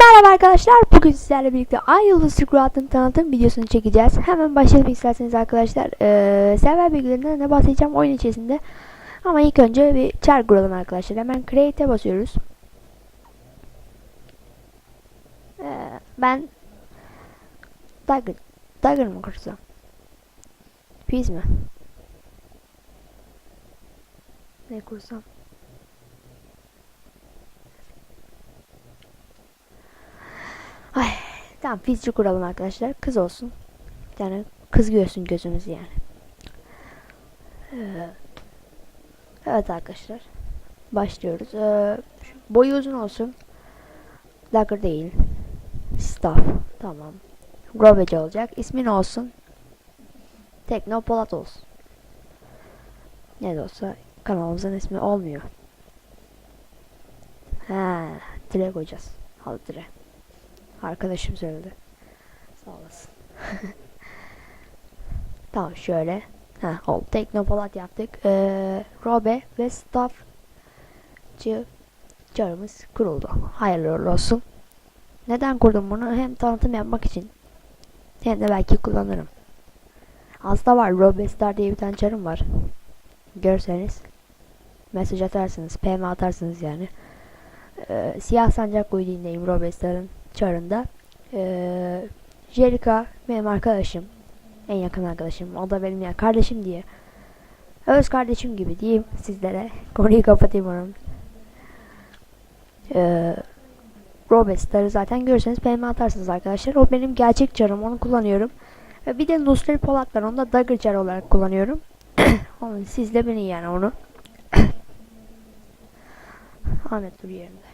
Merhaba arkadaşlar. Bugün sizlerle birlikte Ay Yıldız Squad'ın tanıtım videosunu çekeceğiz. Hemen başlayalım isterseniz arkadaşlar. Ee, server bilgilerinden ne bahsedeceğim oyun içerisinde. Ama ilk önce bir çar kuralım arkadaşlar. Hemen Create'e basıyoruz. Ee, ben Dagger, Dagger mı kursam? Peace mi? Ne kursam? Ay, tamam fizci kuralım arkadaşlar. Kız olsun. Yani kız görsün gözümüz yani. Ee, evet arkadaşlar. Başlıyoruz. Ee, boyu uzun olsun. Dagger değil. Staff. Tamam. Grovage olacak. İsmi ne olsun? Tekno Polat olsun. Ne de olsa kanalımızın ismi olmuyor. Ha, dire koyacağız. Al dire. Arkadaşım söyledi. Sağ olasın. tamam şöyle. Ha, oldu. Teknopolat yaptık. Ee, Robe ve staffçı çarımız kuruldu. Hayırlı olsun. Neden kurdum bunu? Hem tanıtım yapmak için hem de belki kullanırım. Aslında var. Robe Star diye bir tane çarım var. Görseniz mesaj atarsınız. PM atarsınız yani. Ee, siyah sancak uyduğundayım Robe Çarında. Ee, Jerika benim arkadaşım. En yakın arkadaşım. O da benim ya kardeşim diye. Öz kardeşim gibi diyeyim sizlere. Konuyu kapatayım. Ee, Robestar'ı zaten görürseniz PM atarsınız arkadaşlar. O benim gerçek çarım. Onu kullanıyorum. Ve bir de Lustre Polat var. Onu da Dagger çar olarak kullanıyorum. siz de beni yani onu. Ahmet dur yerinde.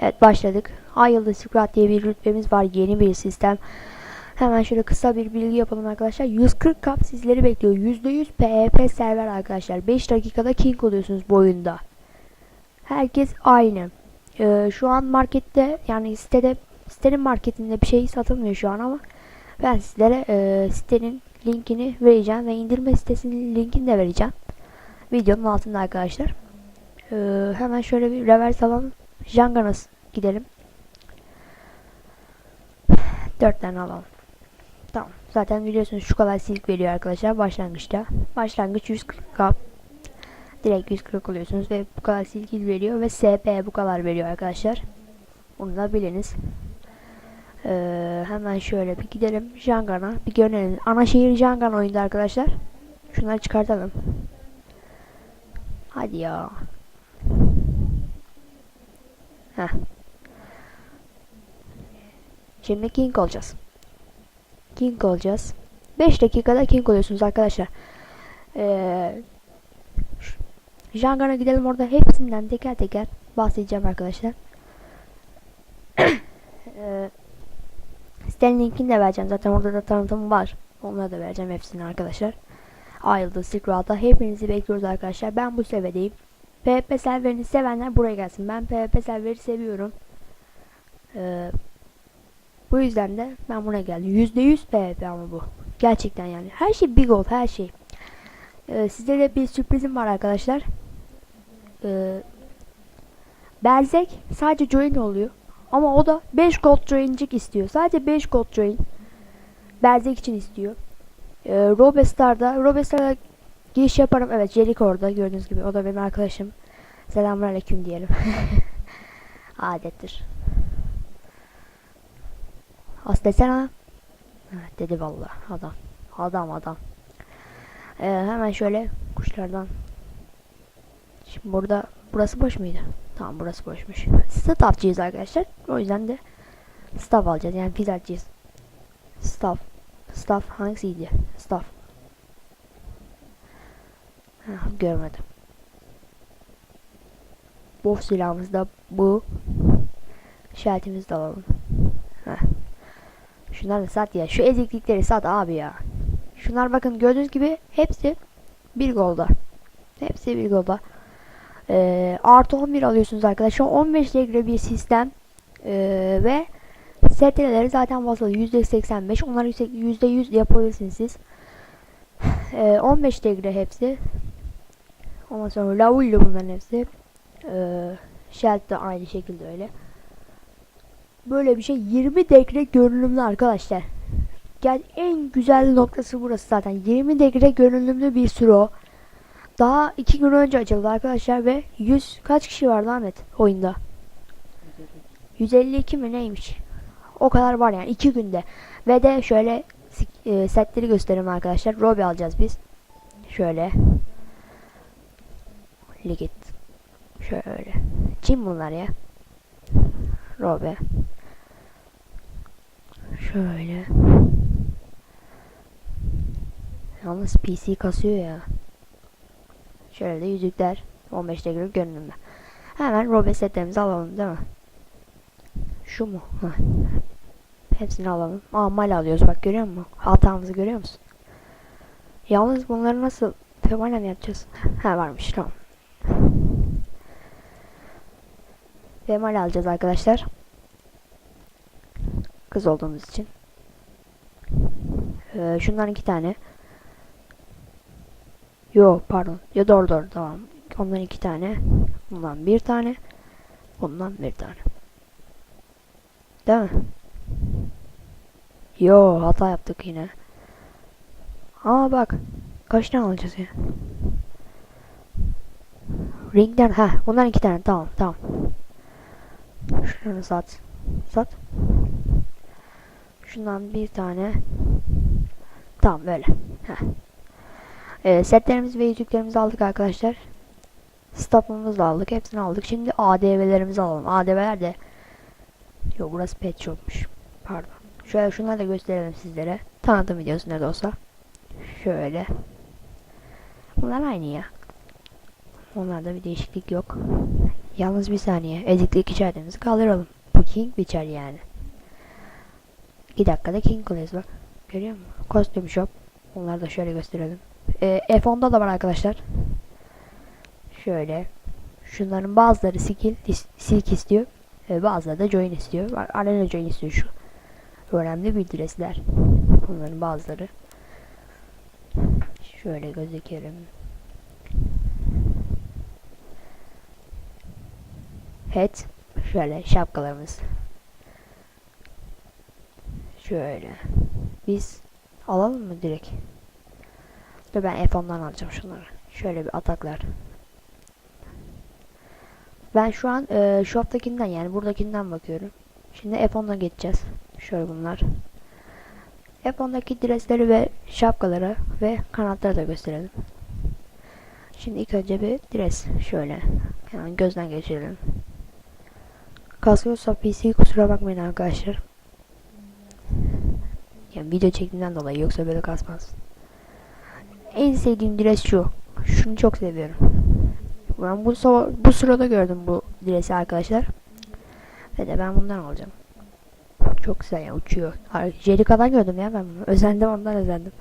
Evet başladık. Ay Yıldız Squad diye bir rütbemiz var. Yeni bir sistem. Hemen şöyle kısa bir bilgi yapalım arkadaşlar. 140 kap sizleri bekliyor. %100 PvP server arkadaşlar. 5 dakikada king oluyorsunuz bu oyunda. Herkes aynı. Ee, şu an markette yani sitede sitenin marketinde bir şey satılmıyor şu an ama ben sizlere e, sitenin linkini vereceğim ve indirme sitesinin linkini de vereceğim. Videonun altında arkadaşlar. Ee, hemen şöyle bir reverse alalım. Janganas gidelim. Dört tane alalım. Tamam. Zaten biliyorsunuz şu kadar silik veriyor arkadaşlar başlangıçta. Başlangıç 140 kap. Direkt 140 oluyorsunuz ve bu kadar silik veriyor ve SP bu kadar veriyor arkadaşlar. Bunu da biliniz. Ee, hemen şöyle bir gidelim Jangan'a bir görelim. Ana şehir Jangan oyunda arkadaşlar. Şunları çıkartalım. Hadi ya. Heh. Şimdi king olacağız. King olacağız. 5 dakikada king oluyorsunuz arkadaşlar. Ee, Jangan'a gidelim orada hepsinden teker teker bahsedeceğim arkadaşlar. ee, linkini de vereceğim. Zaten orada da tanıtım var. Onları da vereceğim hepsini arkadaşlar. Ayrıldı Silk Hepinizi bekliyoruz arkadaşlar. Ben bu seviyedeyim. PvP serverini sevenler buraya gelsin. Ben PvP serveri seviyorum. Ee, bu yüzden de ben buna geldim. %100 PvP ama bu. Gerçekten yani. Her şey big gold her şey. Ee, size de bir sürprizim var arkadaşlar. Ee, Berzek sadece join oluyor. Ama o da 5 gold joincik istiyor. Sadece 5 gold join. Berzek için istiyor. Ee, Robestar'da Robestar'da giriş yaparım. Evet Jericho orada gördüğünüz gibi. O da benim arkadaşım. Selamünaleyküm diyelim. Adettir. As desene. Evet dedi vallahi adam. Adam adam. Ee, hemen şöyle kuşlardan. Şimdi burada burası boş muydu? Tamam burası boşmuş. Staffçıyız arkadaşlar. O yüzden de staff alacağız. Yani pizzacıyız. Staff. Staff hangisiydi? Staff. Görmedim. Bu silahımız da bu. İşaretimizi de alalım. Heh. Şunları sat ya. Şu eziklikleri sat abi ya. Şunlar bakın gördüğünüz gibi hepsi bir golda. Hepsi bir golda. Ee, artı 11 alıyorsunuz arkadaşlar. 15 degre bir sistem. Ee, ve STR'leri zaten basalı %85. Onları %100 yapabilirsiniz siz. Ee, 15 degre hepsi. Ondan sonra lavullu bunların hepsi. Ee, Shelf de aynı şekilde öyle. Böyle bir şey 20 dekre görünümlü arkadaşlar. Gel en güzel noktası burası zaten. 20 dekre görünümlü bir sürü o. Daha 2 gün önce açıldı arkadaşlar ve 100 kaç kişi vardı Ahmet oyunda? 152 mi neymiş? O kadar var yani 2 günde. Ve de şöyle e, setleri göstereyim arkadaşlar. Robi alacağız biz. Şöyle. Ligit. Şöyle. Kim bunlar ya? Robe. Şöyle. Yalnız PC kasıyor ya. Şöyle de yüzükler. 15 dakikalık görünümde. Hemen Robe setlerimizi alalım değil mi? Şu mu? Hepsini alalım. Aa alıyoruz bak görüyor musun? Hatamızı görüyor musun? Yalnız bunları nasıl Femal'le mi yapacağız? Ha varmış tamam. Femal alacağız arkadaşlar. Kız olduğumuz için. Ee, şundan iki tane. Yo pardon. Ya doğru doğru tamam. Ondan iki tane. Bundan bir tane. Bundan bir tane. Değil mi? Yo hata yaptık yine. Aa bak. Kaç tane alacağız ya? Ringden ha bundan iki tane tamam tamam. Şunu sat. Sat. Şundan bir tane. Tamam böyle. Heh. Ee, setlerimizi ve yüzüklerimizi aldık arkadaşlar. Stop'umuzu da aldık. Hepsini aldık. Şimdi ADV'lerimizi alalım. ADV'ler de Yok burası pet shopmuş. Pardon. Şöyle şunları da gösterelim sizlere. Tanıtım videosu ne de olsa. Şöyle. Bunlar aynı ya. Onlarda bir değişiklik yok. Yalnız bir saniye. Eziklik içerdiğimizi kaldıralım. Bu King biçer yani. 2 dakikada King Class bak. Görüyor musun? Kostüm shop. Onları da şöyle gösterelim. Ee, F10'da da var arkadaşlar. Şöyle. Şunların bazıları skill, silk istiyor. Ee, bazıları da join istiyor. Var, Arena join istiyor şu. Önemli bir dresler. Bunların bazıları. Şöyle gözükelim. Head. Şöyle şapkalarımız. Şöyle. Biz alalım mı direkt? Dur ben F10'dan alacağım şunları. Şöyle bir ataklar. Ben şu an e, shop'takinden yani buradakinden bakıyorum. Şimdi F10'dan geçeceğiz. Şöyle bunlar. F10'daki dresleri ve şapkaları ve kanatları da gösterelim. Şimdi ilk önce bir dress şöyle. Hemen gözden geçirelim. Kasıyorsa PC kusura bakmayın arkadaşlar. Yani video çektiğimden dolayı yoksa böyle kasmaz. En sevdiğim dress şu. Şunu çok seviyorum. Ben bu, bu sırada gördüm bu dresi arkadaşlar. Ve de ben bundan alacağım. Çok güzel ya uçuyor. Ay, Jerica'dan gördüm ya ben bunu. Özendim ondan özendim.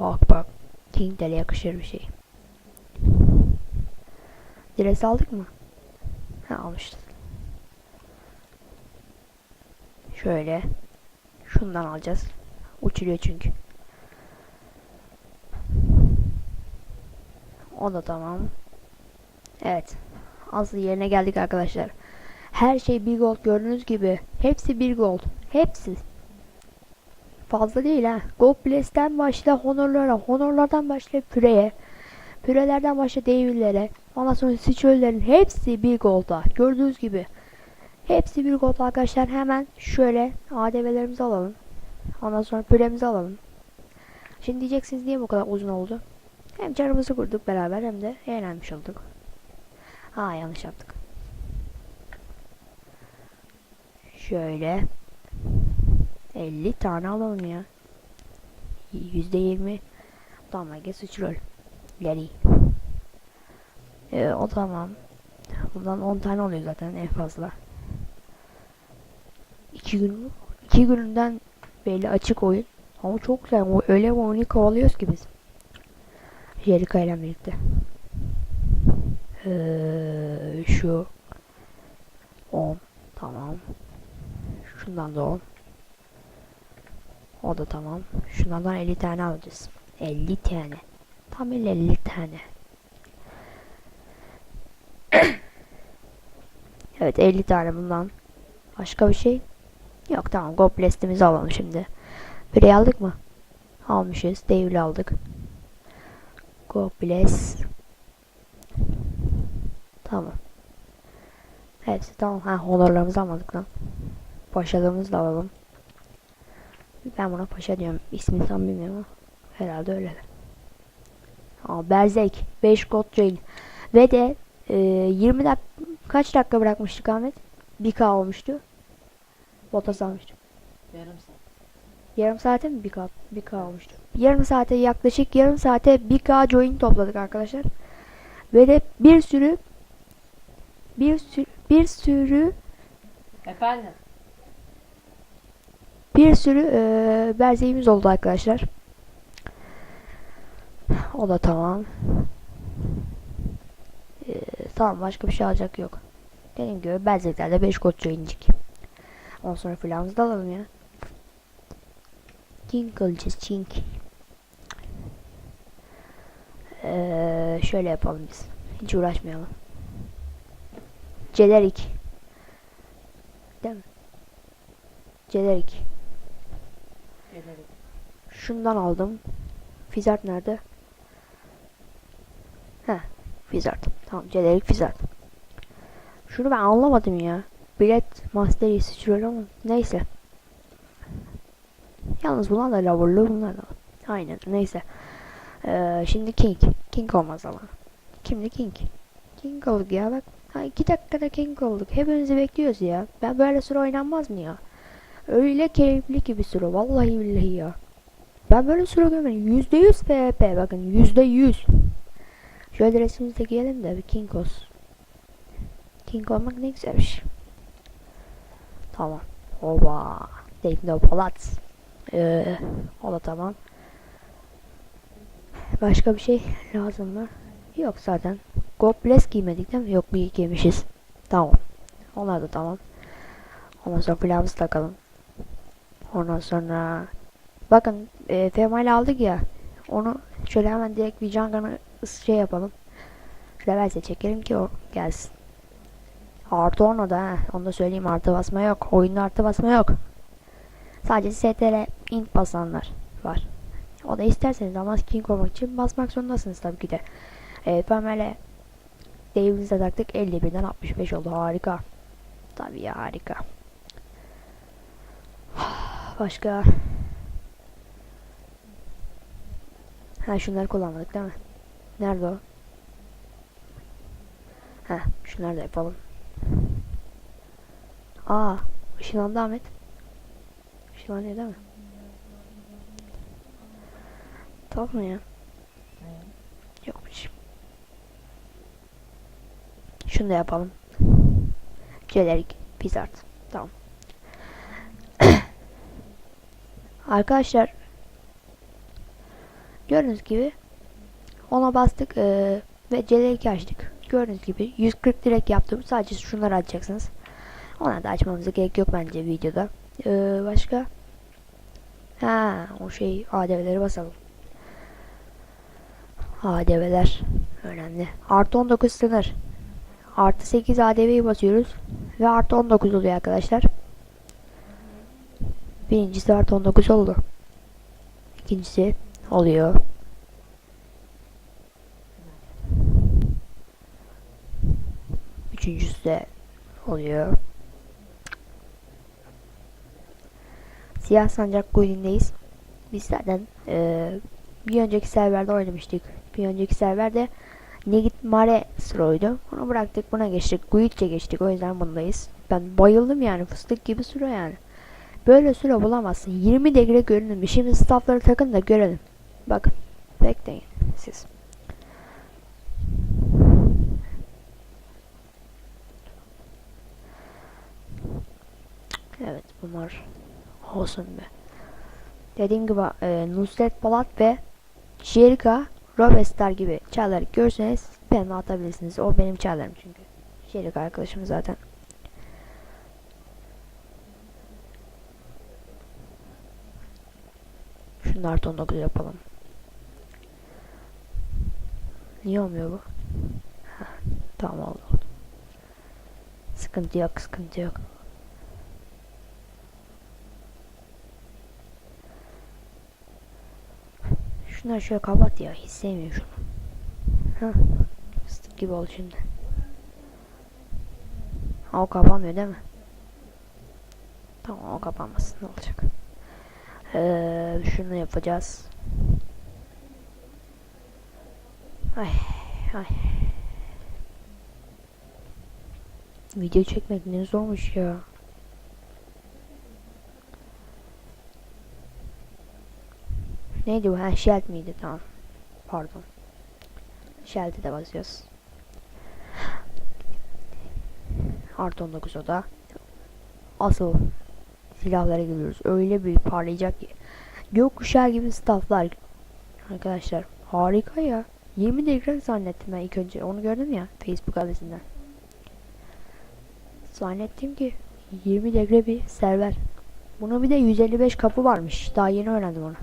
Bak bak. King Dele yakışır bir şey. Dres aldık mı? Ha almıştık. Şöyle. Şundan alacağız. Uçuruyor çünkü. O da tamam. Evet. Aslı yerine geldik arkadaşlar. Her şey bir gold gördüğünüz gibi. Hepsi bir gold. Hepsi. Fazla değil ha. Gold Bless'ten başla honorlara. Honorlardan başla püreye. Pürelerden başla devirlere. Ondan sonra sıçöllerin hepsi bir golda. Gördüğünüz gibi. Hepsi bir gold arkadaşlar. Hemen şöyle ADV'lerimizi alalım. Ondan sonra püremizi alalım. Şimdi diyeceksiniz niye bu kadar uzun oldu? Hem canımızı kurduk beraber hem de eğlenmiş olduk. Ha yanlış yaptık. Şöyle 50 tane alalım ya. %20 Tamam geç sıçrol. Leri. Ee, o tamam. Bundan 10 tane oluyor zaten en fazla. 2 gün 2 gününden belli açık oyun. Ama çok güzel. Öyle bir oyunu kovalıyoruz ki biz. Jericho ile birlikte. Ee, şu 10 tamam. Şundan da 10. O da tamam. Şundan 50 tane alacağız. 50 tane. Tam 50 tane. Evet 50 tane bundan. Başka bir şey? Yok tamam Goblest'imizi alalım şimdi. Bireyi aldık mı? Almışız. Devli aldık. Gobless. Tamam. Hepsi tamam. Ha honorlarımızı almadık lan. Paşalığımızı da alalım. Ben buna paşa diyorum. İsmini tam bilmiyorum ama. Herhalde öyle. Aa, Berzek. 5 God Jail. Ve de e, 20 dak kaç dakika bırakmıştık Ahmet? 1K olmuştu. Botas almıştık. Yarım saat. Yarım saate mi 1K, 1K olmuştu? Yarım saate yaklaşık yarım saate 1K join topladık arkadaşlar. Ve de bir sürü bir sürü bir sürü Efendim? bir sürü eee berzeğimiz oldu arkadaşlar. O da tamam. Tamam başka bir şey alacak yok. Dediğim gibi berzeklerde 5 kod joincik. Ondan sonra filanımızı da alalım ya. King alacağız King. Eee şöyle yapalım biz. Hiç uğraşmayalım. Celerik. Değil mi? Celerik. Gelirim. Şundan aldım. Fizart nerede? Fizart. Tamam, Celerik Fizart. Şunu ben anlamadım ya. Bilet Master Yi sıçrıyor ama neyse. Yalnız bunlar da loverlı bunlar da. Aynen neyse. Ee, şimdi King. King olmaz ama. Kimdi King? King olduk ya bak. Ha, iki dakikada King olduk. Hepimizi bekliyoruz ya. Ben böyle süre oynanmaz mı ya? Öyle keyifli ki bir süre. Vallahi billahi ya. Ben böyle süre görmedim. Yüzde yüz PvP bakın. Yüzde yüz. Şöyle resmimizi de giyelim de bir King olsun. King olmak ne güzelmiş. Tamam. Oba. Tekno Palat. Ee, o da tamam. Başka bir şey lazım mı? Yok zaten. Gobless giymedik değil mi? Yok bir giymişiz. Tamam. Onlar da tamam. Ondan sonra pilavımızı takalım. Ondan sonra bakın e, Femal aldık ya. Onu şöyle hemen direkt bir canganı şey yapalım. Levelse çekelim ki o gelsin. Artı onu da ha. Onu da söyleyeyim artı basma yok. Oyunda artı basma yok. Sadece STR int basanlar var. O da isterseniz ama king olmak için basmak zorundasınız tabii ki de. E, Femal'e Dave'imize taktık 51'den 65 oldu harika. Tabii ya harika. Başka Ha şunları kullanmadık değil mi? Nerede o? Ha şunları da yapalım. Aa ışınlandı Ahmet. Işınlanıyor değil mi? Tamam mı ya? Yokmuş. Şunu da yapalım. Celerik, Pizart. Tamam. Arkadaşlar gördüğünüz gibi ona bastık eee, ve Celerik açtık. Gördüğünüz gibi 140 direkt yaptım. Sadece şunları açacaksınız. Ona da açmamıza gerek yok bence videoda. Eee, başka? Ha, o şey ADV'leri basalım. ADV'ler önemli. Artı 19 sınır. Artı 8 ADV'yi basıyoruz. Ve artı 19 oluyor arkadaşlar. Birincisi artı 19 oldu. İkincisi oluyor. Üçüncüsü de oluyor. Siyah Sancak Guild'indeyiz. Biz zaten eee, bir önceki serverde oynamıştık. Bir önceki serverde Negit Mare Sro'ydu. Onu bıraktık buna geçtik. Guild'e geçtik o yüzden bundayız. Ben bayıldım yani fıstık gibi süre yani. Böyle süre bulamazsın. 20 degre görünüm. Şimdi staffları takın da görelim. Bakın. Bekleyin siz. Evet bunlar olsun be. Dediğim gibi e, Nusret Balat ve Şerika Robestar gibi çağları görseniz benimle atabilirsiniz. O benim çağlarım çünkü. Şerika arkadaşım zaten. Şunu artı 19 yapalım. Niye olmuyor bu? Heh, tamam oldu. Sıkıntı yok, sıkıntı yok. Şunları şöyle kapat ya. Hiç sevmiyorum şunu. Hah. Fıstık gibi oldu şimdi. Ha, o kapanmıyor değil mi? Tamam o kapanmasın ne olacak. Ee, şunu yapacağız. Ay ay. Video çekmek ne zormuş ya. Neydi bu? Ha Sheld miydi? Tamam. Pardon. Sheld'e de basıyoruz. Artı 19 o da. Asıl silahlara geliyoruz. Öyle bir parlayacak ki. Gökkuşağı gibi stafflar. Arkadaşlar harika ya. 20 ekran zannettim ben ilk önce. Onu gördüm ya Facebook adresinden. Zannettim ki 20 degre bir server. Bunun bir de 155 kapı varmış. Daha yeni öğrendim onu.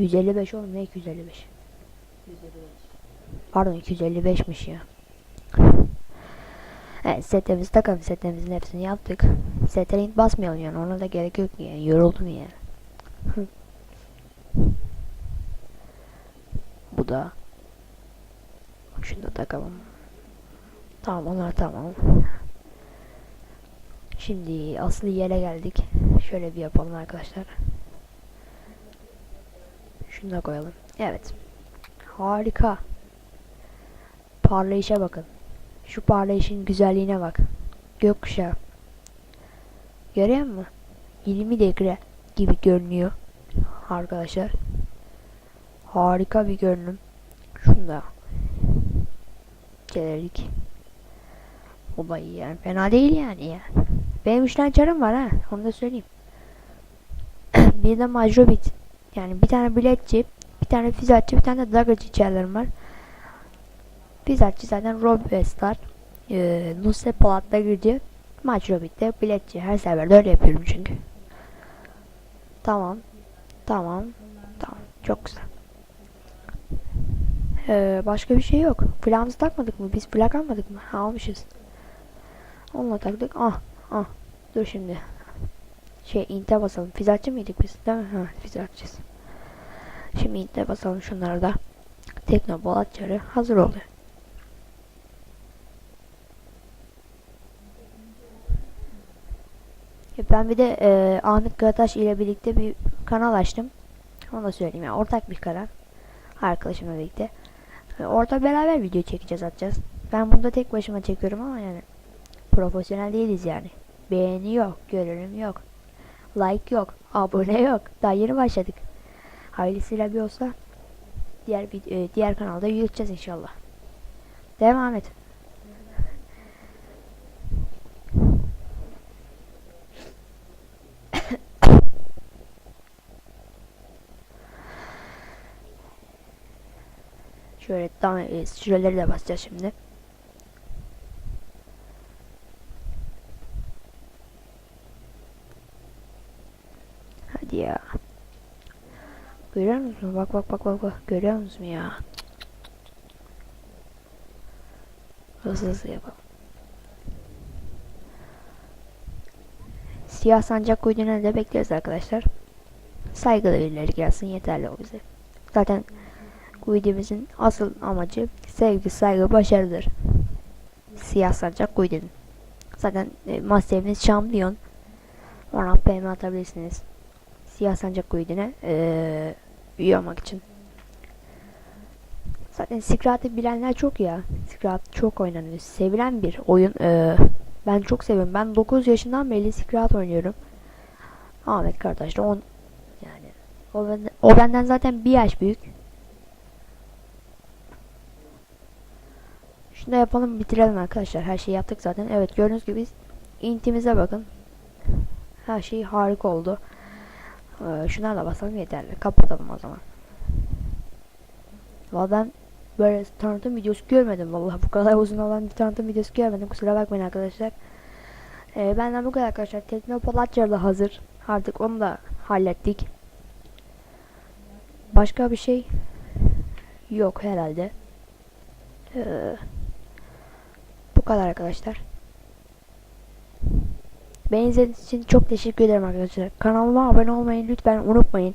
...155 oğlum ne 255? Yüzde beş. Pardon 255'miş ya. Evet setlerimizi takalım. Setlerimizin hepsini yaptık. Setlere int basmayalım yani. Ona da gerek yok yani. Yoruldum yani. Bu da. Şunu da takalım. Tamam onlar tamam. Şimdi aslı yere geldik. Şöyle bir yapalım arkadaşlar. Şunu da koyalım. Evet. Harika. Parlayışa bakın. Şu parlayışın güzelliğine bak. Gökkuşağı. Görüyor musun? 20 dekre gibi görünüyor. Arkadaşlar. Harika bir görünüm. Şunu da gelelik. O da iyi yani. Fena değil yani ya. Benim 3 tane çarım var ha. Onu da söyleyeyim. bir de majrobit. Yani bir tane biletçi, bir tane fizatçı, bir tane de daggerci içerilerim var. Fizatçı zaten Robestar, e, Nusret Polat daggerci, majrobit de biletçi. Her seferde öyle yapıyorum çünkü. Tamam. Tamam. Tamam. Çok güzel. Ee, başka bir şey yok. Plağımızı takmadık mı? Biz plak almadık mı? Ha, almışız. Onunla taktık. Ah. Ah. Dur şimdi. Şey inte basalım. Fizatçı mıydık biz? Değil mi? Ha, fizatçıyız. Şimdi inte basalım şunları da. Tekno Bolatçarı hazır oluyor. Ben bir de e, Ahmet Karataş ile birlikte bir kanal açtım. Onu da söyleyeyim ya. Ortak bir kanal. Arkadaşımla birlikte. E, Orada beraber video çekeceğiz atacağız. Ben bunda tek başıma çekiyorum ama yani profesyonel değiliz yani. Beğeni yok, görünüm yok. Like yok, abone yok. Daha yeni başladık. Hayırlısıyla bir olsa diğer vid- e, diğer kanalda yürüteceğiz inşallah. Devam et. Şöyle tam e, süreleri de basacağız şimdi. Hadi ya. Musun? Bak bak bak bak bak. Görüyor musun ya? Hızlı hızlı yapalım. Siyah sancak kuyduğuna da bekleriz arkadaşlar. Saygılı birileri gelsin yeterli o bize. Zaten bu videomuzun asıl amacı sevgi, saygı, başarıdır. Siyah sancak Guide'nin. Zaten e, masterimiz şampiyon. Ona PM atabilirsiniz. Siyah sancak Guide'ine e, üye olmak için. Zaten Scrat'ı bilenler çok ya. Scrat çok oynanıyor. Sevilen bir oyun. E, ben çok seviyorum. Ben 9 yaşından beri Scrat oynuyorum. Ahmet kardeş de 10 yani o benden, o benden zaten bir yaş büyük. Şunu da yapalım bitirelim arkadaşlar. Her şeyi yaptık zaten. Evet gördüğünüz gibi intimize bakın. Her şey harika oldu. Ee, şuna da basalım yeterli. Kapatalım o zaman. Valla ben böyle tanıtım videosu görmedim. Vallahi bu kadar uzun olan bir tanıtım videosu görmedim. Kusura bakmayın arkadaşlar. Ee, benden bu kadar arkadaşlar. Teknopolatçar da hazır. Artık onu da hallettik. Başka bir şey yok herhalde. Ee, bu kadar arkadaşlar. Beni için çok teşekkür ederim arkadaşlar. Kanalıma abone olmayı lütfen unutmayın.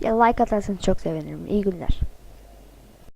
Ya like atarsanız çok sevinirim. İyi günler.